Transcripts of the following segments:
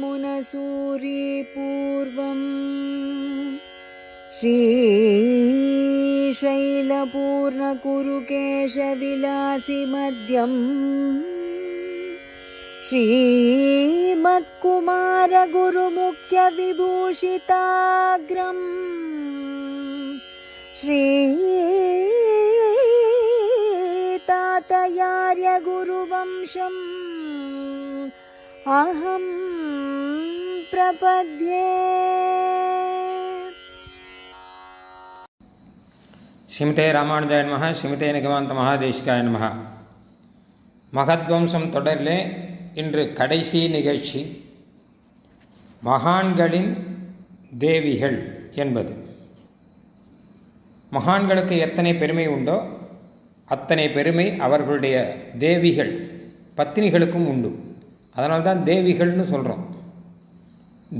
मुनसूरिपूर्वम् श्रीशैलपूर्णकुरुकेशविलासिमद्यं श्रीमत्कुमारगुरुमुख्यविभूषिताग्रं श्रीतातयार्य गुरुवंशम् अहं प्रपद्ये ஸ்ரீமதே ராமானுஜாய நமக ஸ்ரீமதே நிகமாந்த மகாதேசிகாய நமக மகத்வம்சம் தொடரிலே இன்று கடைசி நிகழ்ச்சி மகான்களின் தேவிகள் என்பது மகான்களுக்கு எத்தனை பெருமை உண்டோ அத்தனை பெருமை அவர்களுடைய தேவிகள் பத்தினிகளுக்கும் உண்டு அதனால்தான் தேவிகள்னு சொல்கிறோம்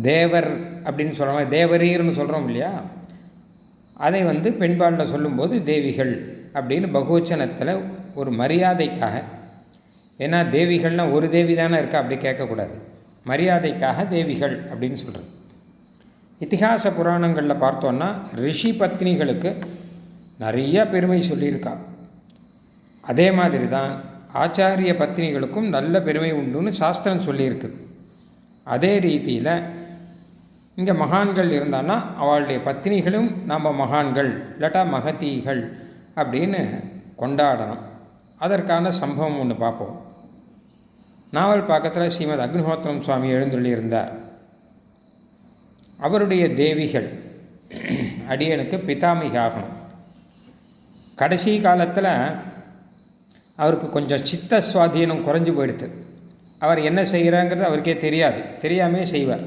தேவர் அப்படின்னு சொல்கிறோம் தேவரீர்னு சொல்கிறோம் இல்லையா? அதை வந்து பெண்பாலில் சொல்லும்போது தேவிகள் அப்படின்னு பகுவச்சனத்தில் ஒரு மரியாதைக்காக ஏன்னா தேவிகள்னால் ஒரு தேவி தானே இருக்கா? அப்படி கேட்கக்கூடாது. மரியாதைக்காக தேவிகள் அப்படின்னு சொல்கிறது இத்திகாச புராணங்களில் பார்த்தோன்னா ரிஷி பத்னிகளுக்கு நிறைய பெருமை சொல்லியிருக்கா. அதே மாதிரி தான் ஆச்சாரிய பத்னிகளுக்கும் நல்ல பெருமை உண்டுன்னு சாஸ்திரம் சொல்லியிருக்கு. அதே ரீதியில் இங்கே மகான்கள் இருந்தான்னா அவளுடைய பத்தினிகளும் நம்ம மகான்கள் இல்லாட்டா மகதீகள் அப்படின்னு கொண்டாடணும். அதற்கான சம்பவம் ஒன்று பார்ப்போம். நாவல் பக்கத்தில் ஸ்ரீமத் அக்னிஹோத்திரம் சுவாமி எழுந்துள்ளியிருந்தார் அவருடைய தேவிகள் அடியனுக்கு பிதாமிகாகணும் கடைசி காலத்தில் அவருக்கு கொஞ்சம் சித்த சுவாதீனம் குறைஞ்சி போயிடுது அவர் என்ன செய்கிறாங்கிறது அவருக்கே தெரியாது. தெரியாமே செய்வார்.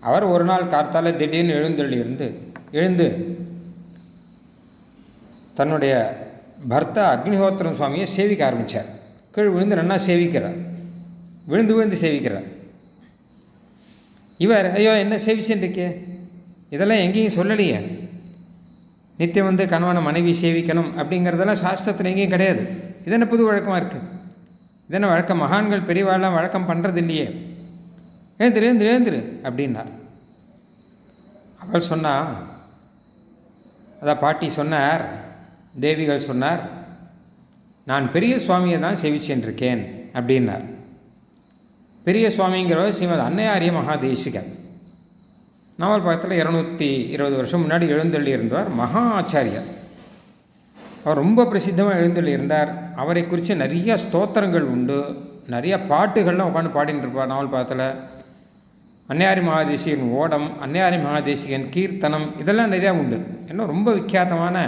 அவர் ஒரு நாள் கார்த்தால திடீர்னு எழுந்தள்ளி இருந்து எழுந்து தன்னுடைய பர்த்தா அக்னிஹோத்திரம் சுவாமியை சேவிக்க ஆரம்பித்தார் கீழ் விழுந்து நன்னா சேவிக்கிறார். விழுந்து விழுந்து சேவிக்கிறார். இவர் ஐயோ என்ன சேவிச்சுருக்கே இதெல்லாம் எங்கேயும் சொல்லலையே. நித்தியம் வந்து கணவனை மனைவி சேவிக்கணும் அப்படிங்கிறதெல்லாம் சாஸ்திரத்தில் எங்கேயும் கிடையாது. இதென்ன புது வழக்கமாக இருக்குது இதென்ன வழக்கம்? மகான்கள் பெரியவாள்லாம் வழக்கம் பண்ணுறது இல்லையே எழுந்துரு எழுந்துரு எழுந்துரு அப்படின்னார். அவள் சொன்னா அதான் பாட்டி சொன்னார் தேவிகள் சொன்னார் நான் பெரிய சுவாமியை தான் சேவிச்சென்றிருக்கேன் அப்படின்னார். பெரிய சுவாமிங்கிறவர் ஸ்ரீமத் அன்னையாரிய மகாதேசிகன். நாவல் பக்கத்தில் இரநூத்தி இருபது வருஷம் முன்னாடி எழுந்தள்ளி இருந்தார் மகா ஆச்சாரியர் அவர் ரொம்ப பிரசித்தமாக எழுந்தள்ளி இருந்தார் அவரை குறித்து நிறைய ஸ்தோத்திரங்கள் உண்டு. நிறைய பாட்டுகள்லாம் உட்காந்து பாடின்னு இருப்பார் நாவல் பக்கத்தில் அன்னையாரி மகாதேசிகன் ஓடம் அன்னையாரி மகாதேசிகன் கீர்த்தனம் இதெல்லாம் நிறையா உண்டு. இன்னும் ரொம்ப விக்கியாதமான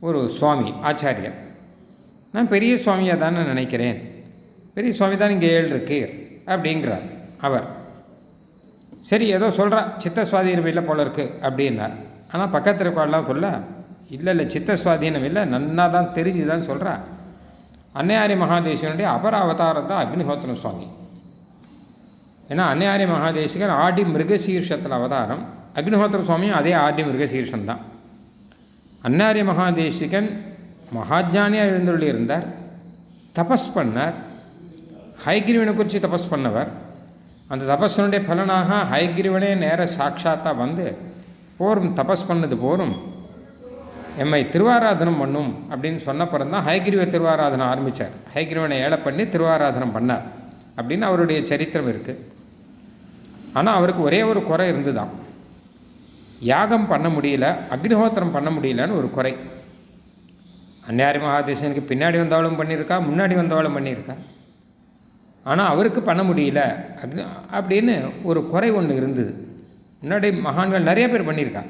ஒரு சுவாமி ஆச்சாரியர். நான் பெரிய சுவாமியாக தானே நினைக்கிறேன். பெரிய சுவாமி தான் இங்கே ஏழு இருக்கு அப்படிங்கிறார் அவர். சரி ஏதோ சொல்கிறா சித்த சுவாதீனம் இல்லை போல இருக்குது அப்படின்னார் ஆனால் பக்கத்தில் இருக்கவாள்லாம் சொல்ல இல்லை இல்லை சித்த சுவாதீனம் இல்லை நன்னா தான் தெரிஞ்சு தான் சொல்கிறா அன்னையாரி மகாதேசிகனுடைய அபர அவதாரம் தான் அக்னிஹோத்திரம் சுவாமி. ஏன்னா அன்னையாரி மகாதேசிகன் ஆடி மிருகசீர்ஷத்தில் அவதாரம். அக்னிஹோத்திர சுவாமியும் அதே ஆடி மிருகசீர்ஷம் தான். அன்னாரி மகாதேசிகன் மகாஜானியாக எழுந்துள்ளி இருந்தார் தபஸ் பண்ணார். ஹைகிரிவனை குறித்து தபஸ் பண்ணவர். அந்த தபஸனுடைய பலனாக ஹயக்ரீவனே நேர சாட்சாத்தாக வந்து போரும் தபஸ் பண்ணது போரும். எம்மை திருவாராதனம் பண்ணும் அப்படின்னு சொன்னப்புறம் தான் ஹயக்ரீவ திருவாராதனம் ஆரம்பித்தார் ஹயக்ரீவனை ஏழை பண்ணி திருவாராதனம் பண்ணார் அப்படின்னு அவருடைய சரித்திரம் இருக்குது ஆனால் அவருக்கு ஒரே ஒரு குறை இருந்துதான். யாகம் பண்ண முடியல அக்னிஹோத்திரம் பண்ண முடியலன்னு ஒரு குறை. அந்நியாரி மகாதேசனுக்கு பின்னாடி வந்தாலும் பண்ணியிருக்கா முன்னாடி வந்தாலும் பண்ணியிருக்கா? ஆனால் அவருக்கு பண்ண முடியல. அக்னி அப்படின்னு ஒரு குறை ஒன்று இருந்தது. முன்னாடி மகான்கள் நிறைய பேர் பண்ணியிருக்கா.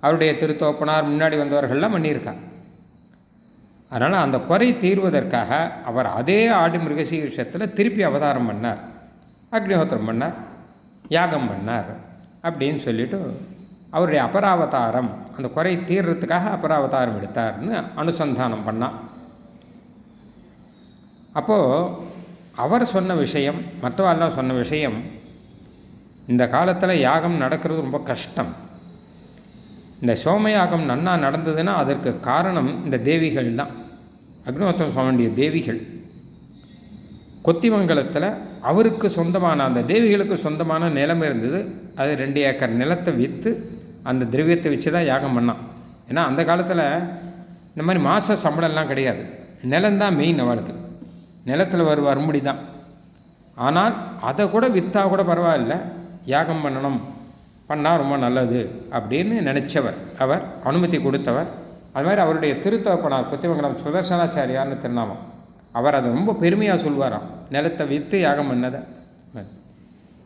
அவருடைய திருத்தோப்பனார் முன்னாடி வந்தவர்கள்லாம் பண்ணியிருக்கா. அதனால் அந்த குறை தீர்வதற்காக அவர் அதே ஆடி மிருகசீர்ஷத்தில் திருப்பி அவதாரம் பண்ணார். அக்னிஹோத்திரம் பண்ணார். யாகம் பண்ணார். அப்படின்னு சொல்லிட்டு அவருடைய அபராவதாரம் அந்த குறை தீர்றதுக்காக அபராவதாரம் எடுத்தார்னு அனுசந்தானம் பண்ணான். அப்போது அவர் சொன்ன விஷயம் மற்றவாள்லாம் சொன்ன விஷயம் இந்த காலத்தில் யாகம் நடக்கிறது ரொம்ப கஷ்டம். இந்த சோமயாகம் நன்னா நடந்ததுன்னா அதற்கு காரணம் இந்த தேவிகள் தான். அக்னிஹோத்திரம் சொல்ல வேண்டிய தேவிகள். கொத்திமங்கலத்தில் அவருக்கு சொந்தமான அந்த தேவிகளுக்கு சொந்தமான நிலம் இருந்தது. அது ரெண்டு ஏக்கர் நிலத்தை விற்று அந்த திரவியத்தை வச்சு தான் யாகம் பண்ணான். ஏன்னா அந்த காலத்தில் இந்த மாதிரி மாத சம்பளம்லாம் கிடையாது. நிலம்தான் மெயின் அவளுக்கு. நிலத்தில் ஒரு வரும்படி தான் ஆனால் அதை கூட விற்றா கூட பரவாயில்ல. யாகம் பண்ணணும் பண்ணால் ரொம்ப நல்லது அப்படின்னு நினச்சவர். அவர் அனுமதி கொடுத்தவர். அது மாதிரி அவருடைய திருத்தகப்பனார் புத்திமங்கலம் சுதர்சனாச்சாரியார்னு திருநாமம். அவர் அதை ரொம்ப பெருமையாக சொல்வாராம். நிலத்தை விற்று யாகம் பண்ணதை.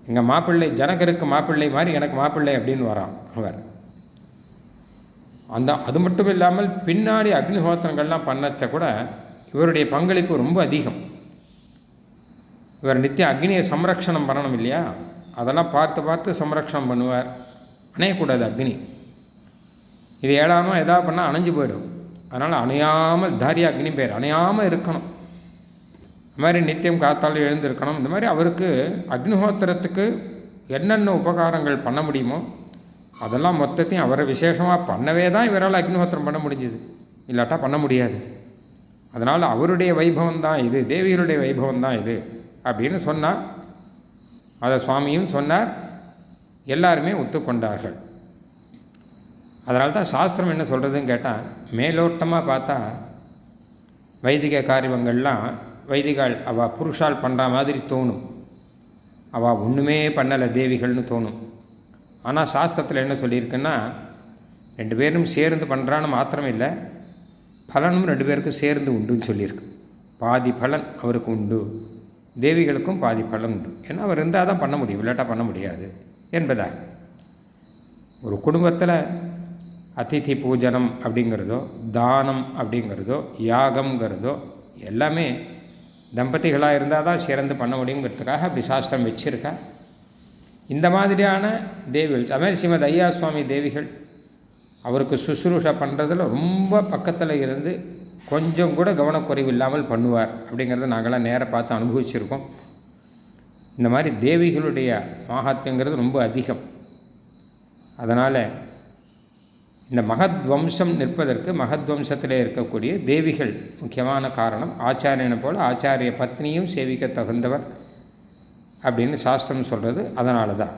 எங்கள் மாப்பிள்ளை ஜனகருக்கு மாப்பிள்ளை மாதிரி எனக்கு மாப்பிள்ளை அப்படின்னு வரான் அவர். அந்த அது மட்டும் இல்லாமல் பின்னாடி அக்னிஹோத்திரங்கள்லாம் பண்ணச்ச கூட இவருடைய பங்களிப்பு ரொம்ப அதிகம். இவர் நித்தியம் அக்னியை சம்ரக்ஷணம் பண்ணணும் இல்லையா? அதெல்லாம் பார்த்து பார்த்து சம்ரக்ஷணம் பண்ணுவார். அணையக்கூடாது அக்னி. இது ஏழாமல் எதாவது பண்ணால் அணைஞ்சு போயிடும். அதனால் அணையாமல் தாரியா அக்னி பேர் அணையாமல் இருக்கணும். இந்த மாதிரி நித்தியம் காத்தால் எழுந்திருக்கணும். இந்த மாதிரி அவருக்கு அக்னிஹோத்திரத்துக்கு என்னென்ன உபகாரங்கள் பண்ண முடியுமோ அதெல்லாம் மொத்தத்தையும் அவரை விசேஷமாக பண்ணவே தான் இவரால் அக்னிஹோத்திரம் பண்ண முடிஞ்சுது. இல்லாட்டா பண்ண முடியாது. அதனால் அவருடைய வைபவம் தான் இது தேவியருடைய வைபவம் தான் இது. அப்படின்னு சொன்னார். அதை சுவாமியும் சொன்னார். எல்லாருமே ஒத்துக்கொண்டார்கள். அதனால தான் சாஸ்திரம் என்ன சொல்கிறதுன்னு கேட்டால் மேலோட்டமாக பார்த்தா வைதிக காரியங்கள்லாம் வைதிகால் அவள் புருஷால் பண்ணுற மாதிரி தோணும். அவள் ஒன்றுமே பண்ணலை தேவிகள்னு தோணும். ஆனால் சாஸ்திரத்தில் என்ன சொல்லியிருக்குன்னா ரெண்டு பேரும் சேர்ந்து பண்ணுறான்னு மாத்திரம் இல்லை பலனும் ரெண்டு பேருக்கும் சேர்ந்து உண்டுன்னு சொல்லியிருக்கு. பாதி பலன் அவருக்கு உண்டு. தேவிகளுக்கும் பாதி பலன் உண்டு. ஏன்னா அவர் இருந்தால் தான் பண்ண முடியும். இல்லாட்டா பண்ண முடியாது என்பதாக ஒரு குடும்பத்தில் அதிதி பூஜனம் அப்படிங்கிறதோ தானம் அப்படிங்கிறதோ யாகம்ங்கிறதோ எல்லாமே தம்பதிகளாக இருந்தால் தான் சிறந்து பண்ண முடியுங்கிறதுக்காக அப்படி சாஸ்திரம் வச்சுருக்கா. இந்த மாதிரியான தேவிகள் அது ஸ்ரீமத் ஐயா சுவாமி தேவிகள் அவருக்கு சுசுரூஷை பண்ணுறதுல ரொம்ப பக்கத்தில் இருந்து கொஞ்சம் கூட கவனக்குறைவு இல்லாமல் பண்ணுவார் அப்படிங்கிறத நாங்களாம் நேராக பார்த்து அனுபவிச்சிருக்கோம். இந்த மாதிரி தேவிகளுடைய மாகாத்தியங்கிறது ரொம்ப அதிகம். அதனால் இந்த மகத்வம்சம் நிற்பதற்கு மகத்வம்சத்தில் இருக்கக்கூடிய தேவிகள் முக்கியமான காரணம். ஆச்சாரியனை போல் ஆச்சாரிய பத்னியும் சேவிக்க தகுந்தவர் அப்படின்னு சாஸ்திரம் சொல்கிறது அதனால தான்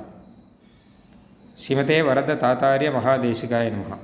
ஸ்ரீமதே வரத தாத்தாரிய மகாதேசிகாய மகா